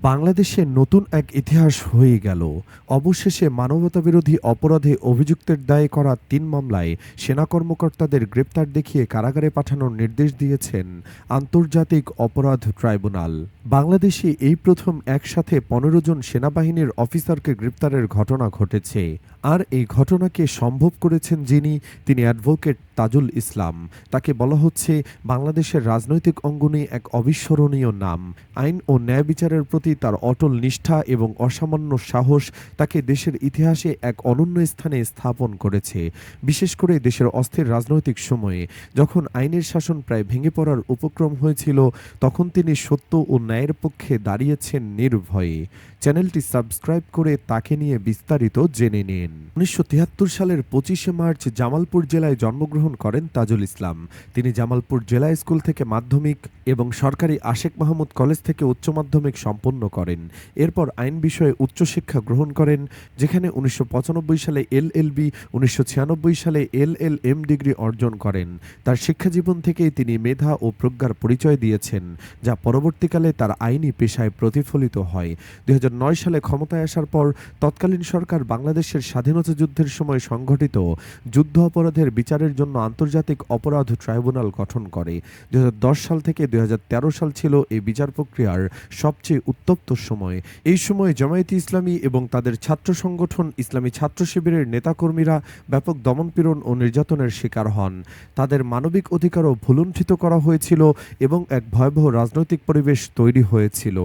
বাংলাদেশে নতুন এক ইতিহাস হয়ে গেল। অবশেষে মানবতাবিরোধী অপরাধে অভিযুক্তের দায়ে করা তিন মামলায় সেনা কর্মকর্তাদের গ্রেপ্তার দেখিয়ে কারাগারে পাঠানোর নির্দেশ দিয়েছেন আন্তর্জাতিক অপরাধ ট্রাইব্যুনাল। বাংলাদেশে এই প্রথম একসাথে পনেরো জন সেনাবাহিনীর অফিসারকে গ্রেপ্তারের ঘটনা ঘটেছে। আর এই ঘটনাকে সম্ভব করেছেন যিনি, তিনি অ্যাডভোকেট তাজুল ইসলাম। তাকে বলা হচ্ছে, বাংলাদেশের রাজনৈতিক অঙ্গনে এক অবিস্মরণীয় নাম। আইন ও ন্যায় বিচারের প্রতি তার অটল নিষ্ঠা এবং অসামান্য সাহস তাকে দেশের ইতিহাসে এক অনন্য স্থানে স্থাপন করেছে। বিশেষ করে দেশের অস্থির রাজনৈতিক সময়ে যখন আইনের শাসন প্রায় ভেঙে পড়ার উপক্রম হয়েছিল, তখন তিনি সত্য ও ন্যায়ের পক্ষে দাঁড়িয়েছেন নির্ভয়ে। চ্যানেলটি সাবস্ক্রাইব করে তাকে নিয়ে বিস্তারিত জেনে নিন। উনিশশো তিয়াত্তর সালের পঁচিশে মার্চ জামালপুর জেলায় জন্মগ্রহণ করেন তাজুল ইসলাম। তিনি জামালপুর জেলা স্কুল থেকে মাধ্যমিক এবং সরকারি আশেক মাহমুদ কলেজ থেকে উচ্চ মাধ্যমিক সম্পন্ন করেন। এরপর আইন বিষয়ে উচ্চশিক্ষা গ্রহণ করেন, যেখানে উনিশশো সালে এল এল বি সালে এল এল এম ডিগ্রি অর্জন করেন। তার শিক্ষাজীবন থেকেই তিনি মেধা ও প্রজ্ঞার পরিচয় দিয়েছেন, যা পরবর্তীকালে তার আইনি পেশায় প্রতিফলিত হয়। দুই সালে ক্ষমতায় আসার পর তৎকালীন সরকার বাংলাদেশের স্বাধীনতা যুদ্ধের সময় সংঘটিত যুদ্ধ অপরাধের বিচারের জন্য আন্তর্জাতিক অপরাধ ট্রাইব্যুনাল গঠন করে। দুই হাজার দশ সাল থেকে দুই হাজার তেরো সাল ছিল এই বিচার প্রক্রিয়ার সবচেয়ে উত্তপ্ত সময়। এই সময়ে জামায়াতে ইসলামী এবং তাদের ছাত্র সংগঠন ইসলামী ছাত্র শিবিরের নেতাকর্মীরা ব্যাপক দমনপীড়ন ও নির্যাতনের শিকার হন। তাদের মানবিক অধিকারও ভুলুণ্ঠিত করা হয়েছিল এবং এক ভয়াবহ রাজনৈতিক পরিবেশ তৈরি হয়েছিল।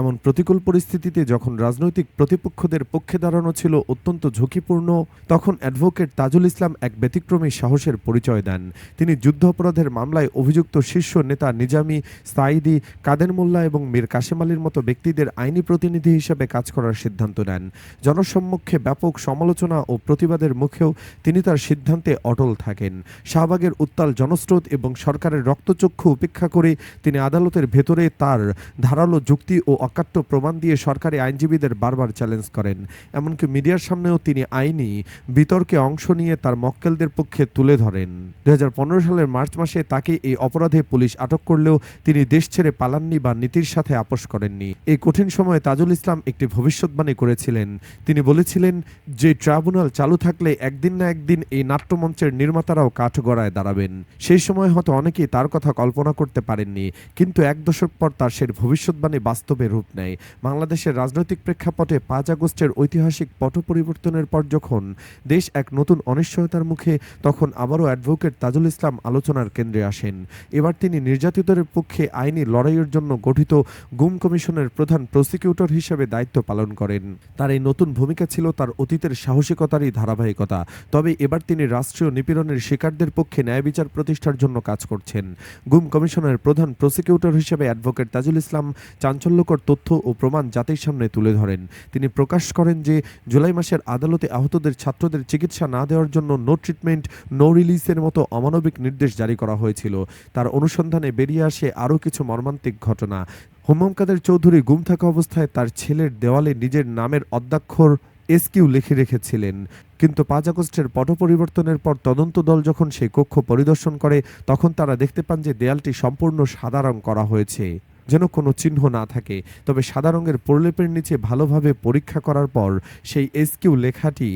এমন প্রতিকূল পরিস্থিতিতে যখন রাজনৈতিক প্রতিপক্ষদের পক্ষে দাঁড়ানো ছিল অত্যন্ত ঝুঁকিপূর্ণ, তখন অ্যাডভোকেট তাজুল ইসলাম এক ব্যতিক্রমী সাহসের পরিচয় দেন। তিনি যুদ্ধ অপরাধের মামলায় অভিযুক্ত শীর্ষ নেতা নিজামি সাইদি কাদের মোল্লা এবং মীর কাশেম আলীর মতো ব্যক্তিদের আইনি প্রতিনিধি হিসেবে কাজ করার সিদ্ধান্ত নেন। জনসম্মুখে ব্যাপক সমালোচনা ও প্রতিবাদের মুখেও তিনি তার সিদ্ধান্তে অটল থাকেন। শাহবাগের উত্তাল জনস্রোত এবং সরকারের রক্তচক্ষু উপেক্ষা করে তিনি আদালতের ভেতরে তার ধারালো যুক্তি ও অকাট্য প্রমাণ দিয়ে সরকারি আইনজীবীদের বারবার চ্যালেঞ্জ করেন। এমনকি মিডিয়ার সামনেও তিনি আইনি বিতর্কে অংশ নিয়ে তার মক্কেলদের পক্ষে তুলে ধরেন। দু হাজার পনেরো সালের মার্চ মাসে তাকে এই অপরাধে পুলিশ আটক করলেও তিনি দেশ ছেড়ে পালাননি বা নীতির সাথে আপোষ করেননি। এই কঠিন সময়ে তাজুল ইসলাম একটি ভবিষ্যৎবাণী করেছিলেন। তিনি বলেছিলেন, যে ট্রাইব্যুনাল চালু থাকলে একদিন না একদিন এই নাট্যমঞ্চের নির্মাতারাও কাঠগড়ায় দাঁড়াবেন। সেই সময় হয়তো অনেকেই তার কথা কল্পনা করতে পারেননি, কিন্তু এক দশক পর তার সেই ভবিষ্যৎবাণী বাস্তবে রূপ নেয়। বাংলাদেশের রাজনৈতিক প্রেক্ষাপটে পাঁচ আগস্টের ঐতিহাসিক পট পরিবর্তনের পর যখন দেশ এক নতুন অনিশ্চয়তার মুখে, তখন আবারও অ্যাডভোকেট তাজুল ইসলাম আলোচনার কেন্দ্রে আসেন। এবার তিনি নির্যাতিতদের পক্ষে আইনি লড়াইয়ের জন্য গঠিত গুম কমিশনের প্রধান প্রসিকিউটর হিসেবে দায়িত্ব পালন করেন। তার এই নতুন ভূমিকা ছিল তার অতীতের সাহসিকতারই ধারাবাহিকতা। তবে এবার তিনি রাষ্ট্রীয় নিপীড়নের শিকারদের পক্ষে ন্যায় বিচার প্রতিষ্ঠার জন্য কাজ করছেন। গুম কমিশনের প্রধান প্রসিকিউটর হিসেবে অ্যাডভোকেট তাজুল ইসলাম চাঞ্চল্যকর তথ্য ও প্রমাণ জাতির সামনে তুলে ধরেন। তিনি প্রকাশ করেন যে, জুলাই মাসের আদালতে আহতদের ছাত্রদের চিকিৎসা না দেওয়ার জন্য নো ট্রিটমেন্ট, নো রিলিজের মতো অমানবিক নির্দেশ জারি করা হয়েছিল। তার অনুসন্ধানে বেরিয়ে আসে আরও কিছু মর্মান্তিক ঘটনা। হুমাম কাদের চৌধুরী গুম থাকা অবস্থায় তার ছেলের দেওয়ালে নিজের নামের অদ্যাক্ষর এসকিউ লিখে রেখেছিলেন। কিন্তু পাঁচ আগস্টের পট পরিবর্তনের পর তদন্ত দল যখন সেই কক্ষ পরিদর্শন করে, তখন তারা দেখতে পান যে দেয়ালটি সম্পূর্ণ সাদা রং করা হয়েছে, যেন কোনো চিহ্ন না থাকে। তবে সাদা রঙের প্রলেপের নিচে ভালোভাবে পরীক্ষা করার পর সেই এসকিউ লেখাটি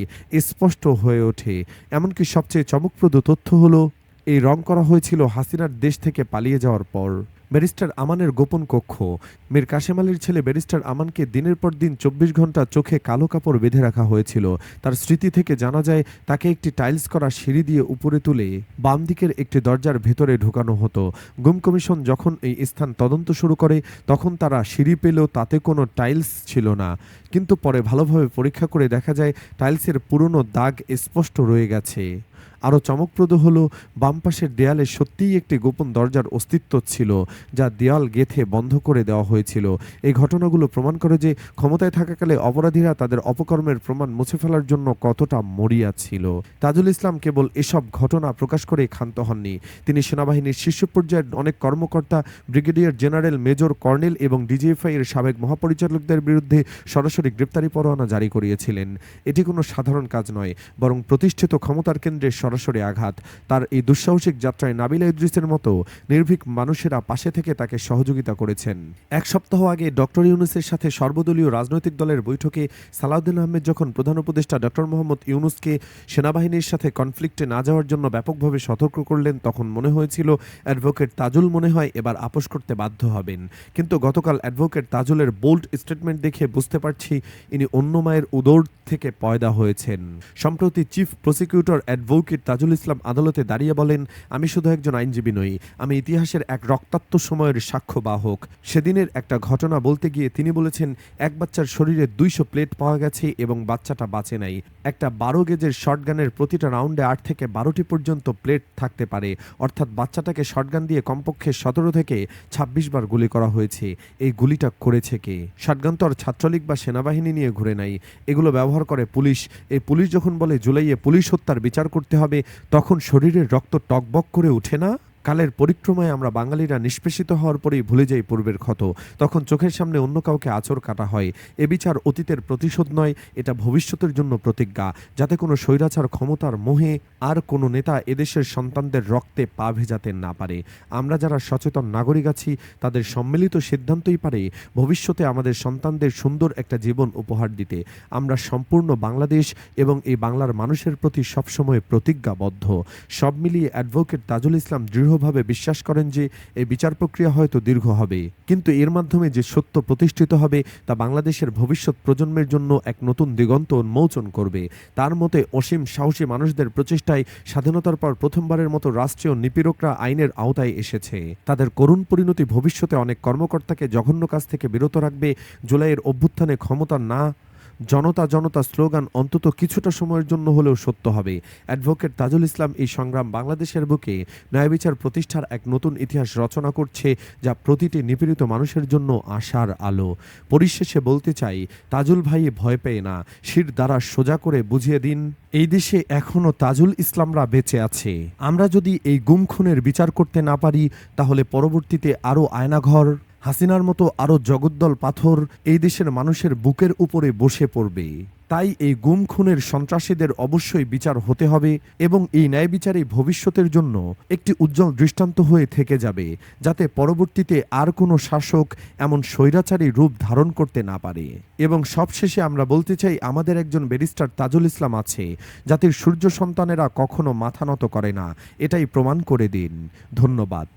স্পষ্ট হয়ে ওঠে। এমনকি সবচেয়ে চমকপ্রদ তথ্য হলো, এই রং করা হয়েছিল হাসিনার দেশ থেকে পালিয়ে যাওয়ার পর। ব্যারিস্টার আমানের গোপন কক্ষ। মীর কাশেম আলীর ছেলে ব্যারিস্টার আমানকে দিনের পর দিন চব্বিশ ঘণ্টা চোখে কালো কাপড় বেঁধে রাখা হয়েছিল। তার স্মৃতি থেকে জানা যায়, তাকে একটি টাইলস করা সিঁড়ি দিয়ে উপরে তুলে বাম দিকের একটি দরজার ভেতরে ঢুকানো হতো। গুম কমিশন যখন এই স্থান তদন্ত শুরু করে, তখন তারা সিঁড়ি পেলেও তাতে কোনো টাইলস ছিল না। কিন্তু পরে ভালোভাবে পরীক্ষা করে দেখা যায়, টাইলসের পুরনো দাগ স্পষ্ট রয়ে গেছে। আরও চমকপ্রদ হলো, বাম পাশের দেয়ালে সত্যিই একটি গোপন দরজার অস্তিত্ব ছিল, যা দেয়াল গেথে বন্ধ করে দেওয়া হয়েছিল। এই ঘটনাগুলো প্রমাণ করে যে ক্ষমতায় থাকাকালে অপরাধীরা তাদের অপকর্মের প্রমাণ মুছে ফেলার জন্য কতটা মরিয়া ছিল। তাজুল ইসলাম কেবল এসব ঘটনা প্রকাশ করে ক্ষান্ত হননি। তিনি সেনাবাহিনীর শীর্ষ পর্যায়ের অনেক কর্মকর্তা, ব্রিগেডিয়ার জেনারেল মেজর কর্নেল এবং ডিজিএফআই এর সাবেক মহাপরিচালকদের বিরুদ্ধে সরাসরি গ্রেপ্তারি পরোয়ানা জারি করিয়েছিলেন। এটি কোনো সাধারণ কাজ নয়, বরং প্রতিষ্ঠিত ক্ষমতার কেন্দ্রে মেরুদণ্ডের সরাসরি আঘাত। তার এই দুঃসাহসিক যাত্রায় নাবিলা ইদ্রিসের মতো নির্ভীক মানুষেরা পাশে থেকে তাকে সহযোগিতা করেছেন। এক সপ্তাহ আগে ডক্টর ইউনুসের সাথে সর্বদলীয় রাজনৈতিক দলের বৈঠকে সালাউদ্দিন আহমেদ যখন প্রধান উপদেষ্টা ডক্টর মোহাম্মদ ইউনুসকে সেনাবাহিনীর সাথে কনফ্লিক্টে না যাওয়ার জন্য ব্যাপকভাবে সতর্ক করলেন, তখন মনে হয়েছিল অ্যাডভোকেট তাজুল মনে হয় এবার আপোষ করতে বাধ্য হবেন। কিন্তু গতকাল অ্যাডভোকেট তাজুলের বোল্ড স্টেটমেন্ট দেখে বুঝতে পারছি ইনি অন্য মায়ের উদর থেকে পয়দা হয়েছেন। সম্প্রতি chief prosecutor advocate Tajul Islam আদালতে দাঁড়িয়ে বলেন, আমি শুধু একজন আইনজীবী নই, আমি ইতিহাসের এক রক্তাক্ত সময়ের সাক্ষ্য বাহক সেদিনের একটা ঘটনা বলতে গিয়ে তিনি বলেছেন, এক বাচ্চার শরীরে দুইশো প্লেট পাওয়া গেছে এবং বাচ্চাটা বাঁচে নাই। একটা বারো গেজের শটগানের প্রতিটা রাউন্ডে আট থেকে বারোটি পর্যন্ত প্লেট থাকতে পারে। অর্থাৎ বাচ্চাটাকে শটগান দিয়ে কমপক্ষে সতেরো থেকে ছাব্বিশ বার গুলি করা হয়েছে। এই গুলিটা করেছে কে? শটগান তো আর ছাত্রলীগ বা সেনাবাহিনী নিয়ে ঘুরে নাই। এগুলো ব্যবহার করে পুলিশ। এই পুলিশ যখন বলে জুলাইয়ে পুলিশ হত্যার বিচার করতে হবে তখন শরীরের রক্ত টকবক করে ওঠে না? কালের পরিক্রমায় আমরা বাঙালিরা নিষ্পেষিত হওয়ার পরেই ভুলে যাই পূর্বের ক্ষত। তখন চোখের সামনে অন্য কাউকে আচর কাটা হয়। এ বিচার অতীতের প্রতিশোধ নয়, এটা ভবিষ্যতের জন্য প্রতিজ্ঞা। যাতে কোনো স্বৈরাচার ক্ষমতার মোহে আর কোনো নেতা এদেশের সন্তানদের রক্তে পা ভেজাতে না পারে। আমরা যারা সচেতন নাগরিক আছি, তাদের সম্মিলিত সিদ্ধান্তই পারে ভবিষ্যতে আমাদের সন্তানদের সুন্দর একটা জীবন উপহার দিতে। আমরা সম্পূর্ণ বাংলাদেশ এবং এই বাংলার মানুষের প্রতি সবসময় প্রতিজ্ঞাবদ্ধ। সব মিলিয়ে অ্যাডভোকেট তাজুল ইসলাম দৃঢ়ভাবে বিশ্বাস করেন যে এই বিচার প্রক্রিয়া হয়তো দীর্ঘ হবে। কিন্তু এর মাধ্যমে যে সত্য প্রতিষ্ঠিত হবে, তা বাংলাদেশের ভবিষ্যৎ প্রজন্মের জন্য এক নতুন দিগন্ত উন্মোচন করবে। তার মতে, অসীম সাহসী মানুষদের প্রচেষ্টায় স্বাধীনতার পর প্রথমবারের মতো রাষ্ট্রীয় নিপীড়করা আইনের আওতায় এসেছে। তাদের করুণ পরিণতি ভবিষ্যতে অনেক কর্মকর্তাকে জঘন্য কাজ থেকে বিরত রাখবে। জুলাইয়ের অভ্যুত্থানে ক্ষমতা না জনতা জনতা স্লোগান অন্তত কিছুটা সময়ের জন্য হলেও সত্য হবে। অ্যাডভোকেট তাজুল ইসলাম এই সংগ্রাম বাংলাদেশের বুকে ন্যায় বিচার প্রতিষ্ঠার এক নতুন ইতিহাস রচনা করছে, যা প্রতিটি নিপীড়িত মানুষের জন্য আশার আলো। পরিশেষে বলতে চাই, তাজুল ভাই ভয় পেয়ে না, শির দ্বারা সোজা করে বুঝিয়ে দিন, এই দেশে এখনও তাজুল ইসলামরা বেঁচে আছে। আমরা যদি এই গুম খুনের বিচার করতে না পারি, তাহলে পরবর্তীতে আরও আয়নাঘর হাসিনার মতো আরও জগদ্দল পাথর এই দেশের মানুষের বুকের উপরে বসে পড়বে। তাই এই গুম খুনের সন্ত্রাসীদের অবশ্যই বিচার হতে হবে এবং এই ন্যায় বিচারে ভবিষ্যতের জন্য একটি উজ্জ্বল দৃষ্টান্ত হয়ে থেকে যাবে, যাতে পরবর্তীতে আর কোনো শাসক এমন স্বৈরাচারী রূপ ধারণ করতে না পারে। এবং সবশেষে আমরা বলতে চাই, আমাদের একজন ব্যারিস্টার তাজুল ইসলাম আছে, জাতির সূর্য সন্তানেরা কখনো মাথা নত করে না, এটাই প্রমাণ করে দিন। ধন্যবাদ।